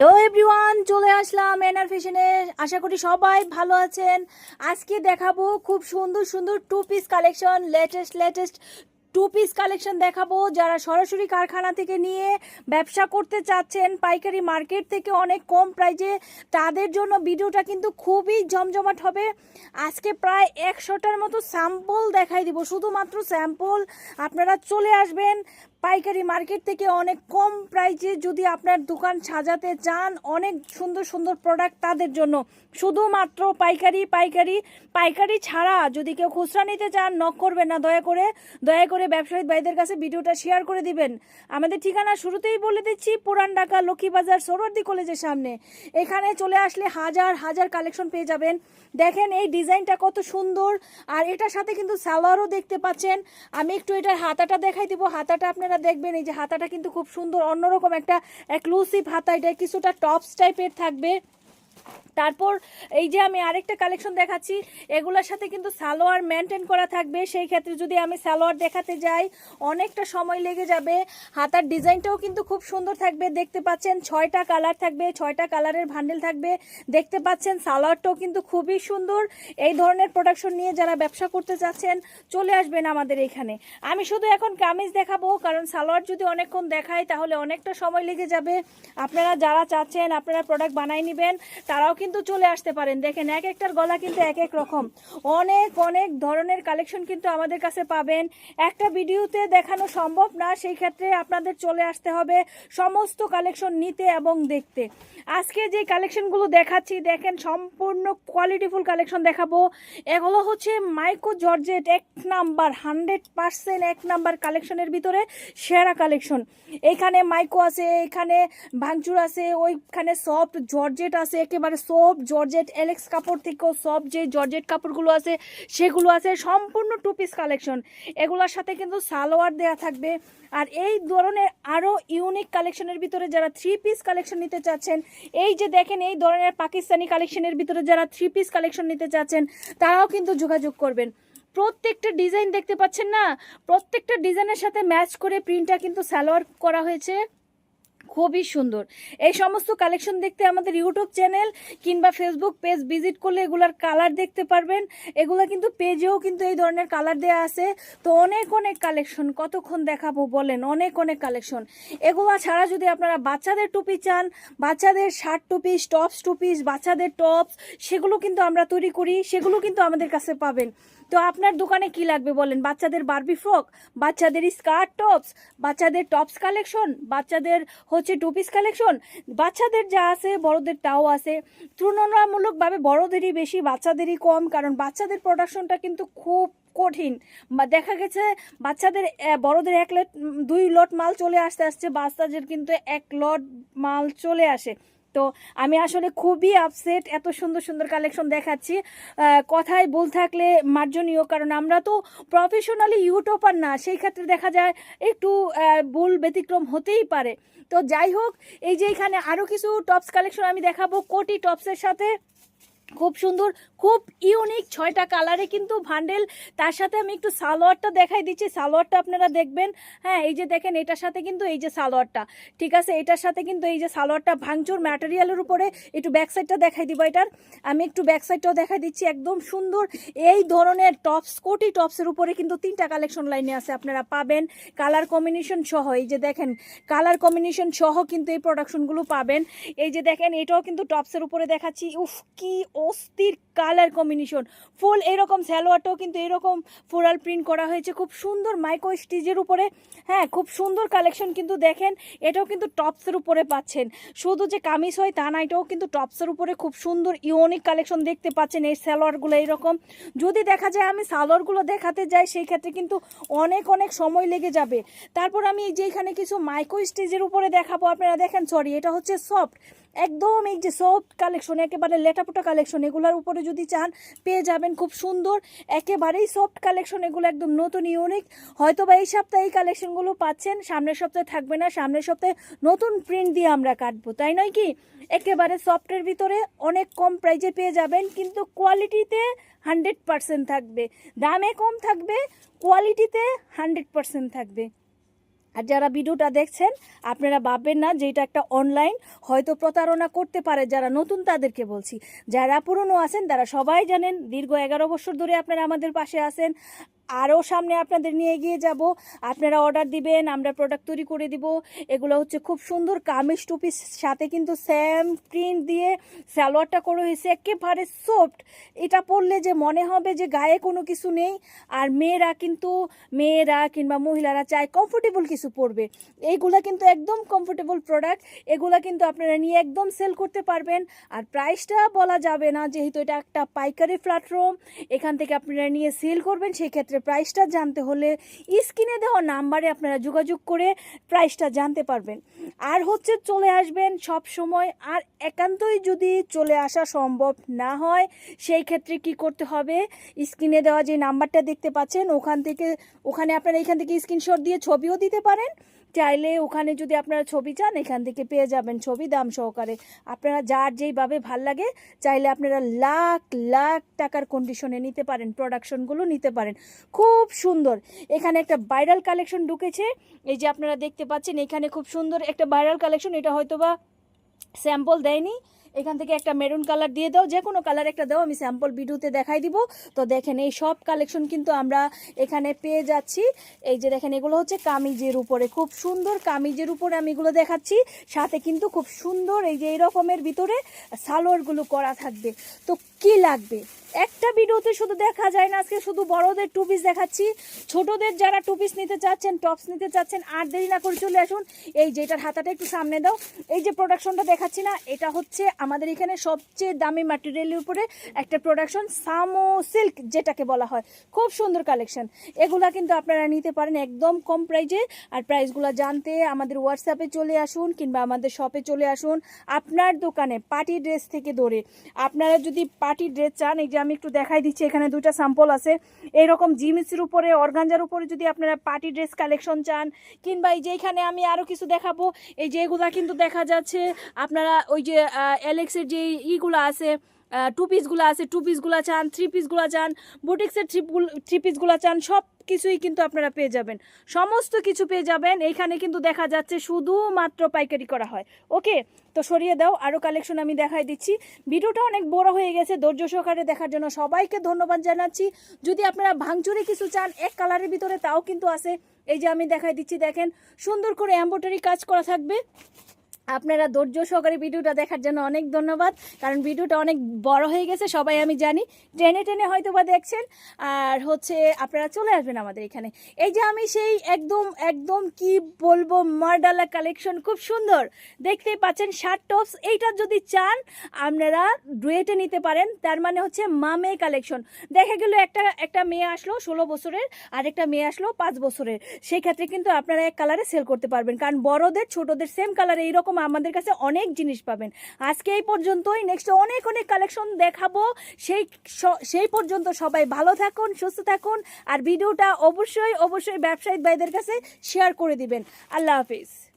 Hello everyone চলে আসলাম NR ফ্যাশনে আশা করি সবাই ভালো আছেন। আজকে দেখাবো খুব সুন্দর সুন্দর two piece collection latest latest two piece collection দেখাবো। যারা সরাসরি কারখানা থেকে নিয়ে ব্যবসা করতে চাচ্ছেন, পাইকারি মার্কেট থেকে অনেক কম প্রাইজে তাদের জন্য ভিডিওটা কিন্তু খুবই জমজমাট হবে। আজকে প্রায় একশোটার মতো স্যাম্পল দেখাই দিব। শুধুমাত্র স্যাম্পল আপনারা চলে আসবেন। পাইকারি মার্কেট থেকে অনেক কম প্রাইসে যদি আপনার দোকান সাজাতে চান, অনেক সুন্দর সুন্দর প্রোডাক্ট তাদের জন্য। শুধুমাত্র পাইকারি পাইকারি পাইকারি ছাড়া যদি কেউ খুচরা নিতে চান নক করবেন না, দয়া করে দয়া করে ব্যবসায়ী ভাইদের কাছে ভিডিওটা শেয়ার করে দিবেন। আমাদের ঠিকানা শুরুতেই বলে দিচ্ছি, পুরান ঢাকা, লক্ষ্মীবাজার সরোয়ার্দি কলেজের সামনে। এখানে চলে আসলে হাজার হাজার কালেকশন পেয়ে যাবেন। দেখেন এই ডিজাইনটা কত সুন্দর, আর এটার সাথে কিন্তু সালোয়ারও দেখতে পাচ্ছেন। আমি একটু এটার হাতাটা দেখাই দিব। হাতাটা আপনারা দেখবেন এই যে হাতাটা কিন্তু খুব সুন্দর, অন্যরকম একটা এক্লুসিভ হাতা। এটা কিছুটা টপস টাইপের থাকবে। তারপর এই যে আমি আরেকটা কালেকশন দেখাচ্ছি, এগুলোর সাথে কিন্তু সালোয়ার মেনটেন করা থাকবে। সেই ক্ষেত্রে যদি আমি সালোয়ার দেখাতে যাই, অনেকটা সময় লেগে যাবে। হাতার ডিজাইনটাও কিন্তু খুব সুন্দর থাকবে। দেখতে পাচ্ছেন ছয়টা কালার থাকবে, ছয়টা কালারের ভান্ডেল থাকবে। দেখতে পাচ্ছেন সালোয়ারটাও কিন্তু খুবই সুন্দর। এই ধরনের প্রোডাকশন নিয়ে যারা ব্যবসা করতে চাচ্ছেন, চলে আসবেন আমাদের এখানে। আমি শুধু এখন কামিজ দেখাবো, কারণ সালোয়ার যদি অনেকক্ষণ দেখাই, তাহলে অনেকটা সময় লেগে যাবে। আপনারা যারা চাচ্ছেন, আপনারা প্রোডাক্ট বানাই নেবেন। তারাও কিন্তু চলে আসতে পারেন। দেখেন, এক একটার গলা কিন্তু এক এক রকম। অনেক অনেক ধরনের কালেকশন কিন্তু আমাদের কাছে পাবেন। একটা ভিডিওতে দেখানো সম্ভব না, সেই ক্ষেত্রে আপনাদের চলে আসতে হবে সমস্ত কালেকশন নিতে এবং দেখতে। আজকে যে কালেকশনগুলো দেখাচ্ছি, দেখেন সম্পূর্ণ কোয়ালিটিফুল কালেকশন দেখাবো। এগুলো হচ্ছে মাইক্রো জর্জেট এক নাম্বার হান্ড্রেড পার্সেন্ট এক নাম্বার কালেকশনের ভিতরে সেরা কালেকশন এইখানে মাইকো আছে, এখানে ভাঙচুর আছে, ওইখানে সফট জর্জেট আছে একেবারে সব জর্জেট এলেক্স কাপড় থেকেও সব যে জর্জেট কাপড়গুলো আছে, সেগুলো আছে সম্পূর্ণ টু পিস কালেকশন এগুলোর সাথে কিন্তু সালোয়ার দেয়া থাকবে। আর এই ধরনের আরও ইউনিক কালেকশনের ভিতরে যারা থ্রি পিস কালেকশন নিতে চাচ্ছেন, এই যে দেখেন এই ধরনের পাকিস্তানি কালেকশনের ভিতরে যারা থ্রি পিস কালেকশন নিতে চাচ্ছেন, তারাও কিন্তু যোগাযোগ করবেন। প্রত্যেকটা ডিজাইন দেখতে পাচ্ছেন না? প্রত্যেকটা ডিজাইনের সাথে ম্যাচ করে প্রিন্টটা কিন্তু সালোয়ার করা হয়েছে। খুবই সুন্দর। এই সমস্ত কালেকশন দেখতে আমাদের ইউটিউব চ্যানেল কিংবা ফেসবুক পেজ ভিজিট করলে এগুলার কালার দেখতে পারবেন। এগুলো কিন্তু পেজেও কিন্তু এই ধরনের কালার দেওয়া আছে। তো অনেক অনেক কালেকশন কতক্ষণ দেখাবো বলেন? অনেক অনেক কালেকশন এগুলো ছাড়া যদি আপনারা বাচ্চাদের টুপি চান, বাচ্চাদের শার্ট টুপি টপস টুপিস বাচ্চাদের টপস সেগুলো কিন্তু আমরা তৈরি করি, সেগুলো কিন্তু আমাদের কাছে পাবেন। তো আপনার দোকানে কি লাগবে বলেন? বাচ্চাদের বারবি ফ্রক বাচ্চাদের স্কার্ট টপস বাচ্চাদের টপস কালেকশন বাচ্চাদের হচ্ছে টু পিস কালেকশন বাচ্চাদের যা আছে, বড়দের তাও আছে। তুলনামূলকভাবে বড়দেরই বেশি, বাচ্চাদেরই কম, কারণ বাচ্চাদের প্রোডাকশনটা কিন্তু খুব কঠিন। বা দেখা গেছে বাচ্চাদের বড়দের এক লট দুই লট মাল চলে আসতে আসছে বাচ্চাদের কিন্তু এক লট মাল চলে আসে। তো আমি আসলে খুবই আপসেট এত সুন্দর সুন্দর কালেকশন দেখাচ্ছি। কথায় ভুল থাকলে মার্জনীয়, কারণ আমরা তো প্রফেশনালি ইউটিউবার না, সেই ক্ষেত্রে দেখা যায় একটু ভুল ব্যতিক্রম হতেই পারে। তো যাই হোক, এই যে এখানে আরও কিছু টপস কালেকশন আমি দেখাবো, কোটি টপসের সাথে। খুব সুন্দর, খুব ইউনিক ছয়টা কালারে কিন্তু ভান্ডেল তার সাথে আমি একটু সালোয়ারটা দেখাই দিচ্ছি। সালোয়ারটা আপনারা দেখবেন হ্যাঁ এই যে দেখেন, এটার সাথে কিন্তু এই যে সালোয়ারটা, ঠিক আছে? এটার সাথে কিন্তু এই যে সালোয়ারটা ভাঙচুর ম্যাটেরিয়ালের উপরে, একটু ব্যাক সাইডটা দেখাই দিব এটার। আমি একটু ব্যাক সাইডটাও দেখাই দিচ্ছি, একদম সুন্দর। এই ধরনের টপস কোটি টপসের উপরে কিন্তু তিনটা কালেকশন লাইনে আছে, আপনারা পাবেন। কালার কম্বিনেশন সহ, এই যে দেখেন কালার কম্বিনেশন সহ কিন্তু এই প্রোডাকশনগুলো পাবেন। এই যে দেখেন, এটাও কিন্তু টপসের উপরে দেখাচ্ছি। উফ, কি অস্থির কালার কম্বিনেশন ফুল এরকম স্যালোয়ারটাও কিন্তু এরকম ফোরাল প্রিন্ট করা হয়েছে। খুব সুন্দর মাইক্রো স্টিজের উপরে। হ্যাঁ খুব সুন্দর কালেকশন কিন্তু দেখেন, এটাও কিন্তু টপসের উপরে পাচ্ছেন। শুধু যে কামিজ হয় তা না, এটাও কিন্তু টপসের উপরে খুব সুন্দর ইউনিক কালেকশন দেখতে পাচ্ছেন এই সালোয়ারগুলো এরকম। যদি দেখা যায় আমি সালোয়ারগুলো দেখাতে যাই, সেই ক্ষেত্রে কিন্তু অনেক অনেক সময় লেগে যাবে। তারপর আমি এই যে এখানে কিছু মাইক্রো স্টেজের উপরে দেখাবো। আপনারা দেখেন সরি এটা হচ্ছে সফট একদম এই যে সফট কালেকশন একেবারে লেটাপোটা কালেকশন এগুলোর উপরে যদি চান, পেয়ে যাবেন খুব সুন্দর, একেবারেই সফট কালেকশন এগুলো একদম নতুন ইউনিক হয়তো বা এই সপ্তাহে এই কালেকশনগুলো পাচ্ছেন, সামনের সপ্তাহে থাকবে না, সামনের সপ্তাহে নতুন প্রিন্ট দিয়ে আমরা কাটবো, তাই নয় কি? একেবারে সফটের ভিতরে অনেক কম প্রাইজে পেয়ে যাবেন, কিন্তু কোয়ালিটিতে হান্ড্রেড পার্সেন্ট থাকবে। দামে কম থাকবে কোয়ালিটিতে হান্ড্রেড পার্সেন্ট থাকবে। আর যারা ভিডিওটা দেখছেন, আপনারা ভাববেন না যে এটা একটা অনলাইন হয়তো প্রতারণা করতে পারে যারা নতুন তাদেরকে বলছি। যারা পুরনো আছেন, তারা সবাই জানেন দীর্ঘ এগারো বছর ধরে আপনারা আমাদের পাশে আছেন। আরও সামনে আপনাদের নিয়ে গিয়ে যাব। আপনারা অর্ডার দিবেন, আমরা প্রোডাক্ট তৈরি করে দিব। এগুলো হচ্ছে খুব সুন্দর কামিজ টুপির সাথে কিন্তু স্যাম প্রিন্ট দিয়ে সালোয়ারটা করে হয়েছে, একেবারে সফট এটা পরলে যে মনে হবে যে গায়ে কোনো কিছু নেই, আর মেয়েরা কিন্তু, মেয়েরা কিংবা মহিলারা চায় কমফোর্টেবল কিছু পরবে। এইগুলা কিন্তু একদম কমফোর্টেবল প্রোডাক্ট এগুলা কিন্তু আপনারা নিয়ে একদম সেল করতে পারবেন। আর প্রাইসটা বলা যাবে না, যেহেতু এটা একটা পাইকারি প্ল্যাটফর্ম এখান থেকে আপনারা নিয়ে সেল করবেন সেই ক্ষেত্রে প্রাইসটা জানতে হলে স্ক্রিনে দেওয়া নাম্বারে আপনারা যোগাযোগ করে প্রাইসটা জানতে পারবেন। আর হচ্ছে চলে আসবেন সব সময় আর একান্তই যদি চলে আসা সম্ভব না হয়, সেই ক্ষেত্রে কি করতে হবে? স্ক্রিনে দেওয়া যে নাম্বারটা দেখতে পাচ্ছেন, ওখান থেকে, ওখানে আপনারা এখান থেকে স্ক্রিনশট দিয়ে ছবিও দিতে পারেন। চাইলে ওখানে যদি আপনারা ছবি চান, এখান থেকে পেয়ে যাবেন ছবি দাম সহকারে। আপনারা যার যেইভাবে ভালো লাগে, চাইলে আপনারা লাখ লাখ টাকার কন্ডিশনে নিতে পারেন প্রোডাকশনগুলো নিতে পারেন। খুব সুন্দর। এখানে একটা ভাইরাল কালেকশন ঢুকেছে। এই যে আপনারা দেখতে পাচ্ছেন, এখানে খুব সুন্দর একটা ভাইরাল কালেকশন এটা হয়তোবা স্যাম্পল দেয়নি। এখান থেকে একটা মেরুন কালার দিয়ে দাও, যে কোনো কালার একটা দাও, আমি স্যাম্পল ভিডিওতে দেখাই দিব। তো দেখেন, এই সব কালেকশন কিন্তু আমরা এখানে পেয়ে যাচ্ছি। এই যে দেখেন, এগুলো হচ্ছে কামিজের উপরে। খুব সুন্দর কামিজের উপরে আমি এগুলো দেখাচ্ছি। সাথে কিন্তু খুব সুন্দর এই যে এই রকমের ভিতরে সালোয়ারগুলো করা থাকবে। তো কি লাগবে? একটা ভিডিওতে শুধু দেখা যায় না, আজকে শুধু বড়দের টু পিস দেখাচ্ছি। ছোটদের যারা টু পিস নিতে চাচ্ছেন টপস নিতে চাচ্ছেন, আর দেরি না করে চলে আসুন। এই যে এটার হাতাটা একটু সামনে দাও। এই যে প্রোডাকশনটা দেখাচ্ছি না, এটা হচ্ছে আমাদের এখানে সবচেয়ে দামি ম্যাটেরিয়ালের উপরে একটা প্রোডাকশন সামো সিল্ক যেটাকে বলা হয়। খুব সুন্দর কালেকশন এগুলা কিন্তু আপনারা নিতে পারেন একদম কম প্রাইজে আর প্রাইসগুলো জানতে আমাদের হোয়াটসঅ্যাপে চলে আসুন কিংবা আমাদের শপে চলে আসুন। আপনার দোকানে পার্টি ড্রেস থেকে ধরে। আপনারা যদি পার্টি ড্রেস চান, এই যে আমি একটু দেখাই দিচ্ছি, এখানে দুইটা স্যাম্পল আছে। এইরকম জিমিসের উপরে, অর্গানজার উপরে যদি আপনারা পার্টি ড্রেস কালেকশন চান, কিংবা এই যে এখানে আমি আরও কিছু দেখাবো, এই যে এগুলা কিন্তু দেখা যাচ্ছে, আপনারা ওই যে অ্যালেক্সের যে ইগুলো আছে টু পিসগুলো আছে টু পিসগুলো চান থ্রি পিসগুলো চান বুটিক্সের থ্রি থ্রি পিসগুলো চান, সব কিছুই কিন্তু আপনারা পেয়ে যাবেন। সমস্ত কিছু পেয়ে যাবেন। এইখানে কিন্তু দেখা যাচ্ছে শুধুমাত্র পাইকারি করা হয়। ওকে? তো সরিয়ে দাও আরও কালেকশন আমি দেখাই দিচ্ছি। ভিডিওটা অনেক বড় হয়ে গেছে, ধৈর্য সহকারে দেখার জন্য সবাইকে ধন্যবাদ জানাচ্ছি। যদি আপনারা ভাঙচুরে কিছু চান, এক কালারের ভিতরে তাও কিন্তু আছে। এই যে আমি দেখাই দিচ্ছি, দেখেন। সুন্দর করে এম্ব্রয়ডারি কাজ করা থাকবে। আপনারা ধৈর্য সহকারে ভিডিওটা দেখার জন্য অনেক ধন্যবাদ। কারণ ভিডিওটা অনেক বড় হয়ে গেছে, সবাই আমি জানি। টেনে টেনে হয়তো বা দেখছেন। আর হচ্ছে আপনারা চলে আসবেন আমাদের এখানে। এই যে আমি সেই একদম একদম কি বলব, মার্ডালা কালেকশন খুব সুন্দর। দেখতেই পাচ্ছেন, শার্ট, টপস, এইটা যদি চান, আপনারা ডুয়েটে নিতে পারেন। তার মানে হচ্ছে মামে কালেকশন দেখা গেল একটা একটা মেয়ে আসলো ষোলো বছরের আর একটা মেয়ে আসলো পাঁচ বছরের। সেই ক্ষেত্রে কিন্তু আপনারা এক কালারে সেল করতে পারবেন। কারণ বড়দের, ছোটদের সেম কালারে এইরকম আমাদের কাছে অনেক জিনিস পাবেন। আজকে এই পর্যন্তই। নেক্সট অনেক অনেক কালেকশন দেখাবো। সেই সেই পর্যন্ত সবাই ভালো থাকুন, সুস্থ থাকুন, আর ভিডিওটা অবশ্যই অবশ্যই ব্যবসায়িক ভাইদের কাছে শেয়ার করে দিবেন। আল্লাহ হাফিজ।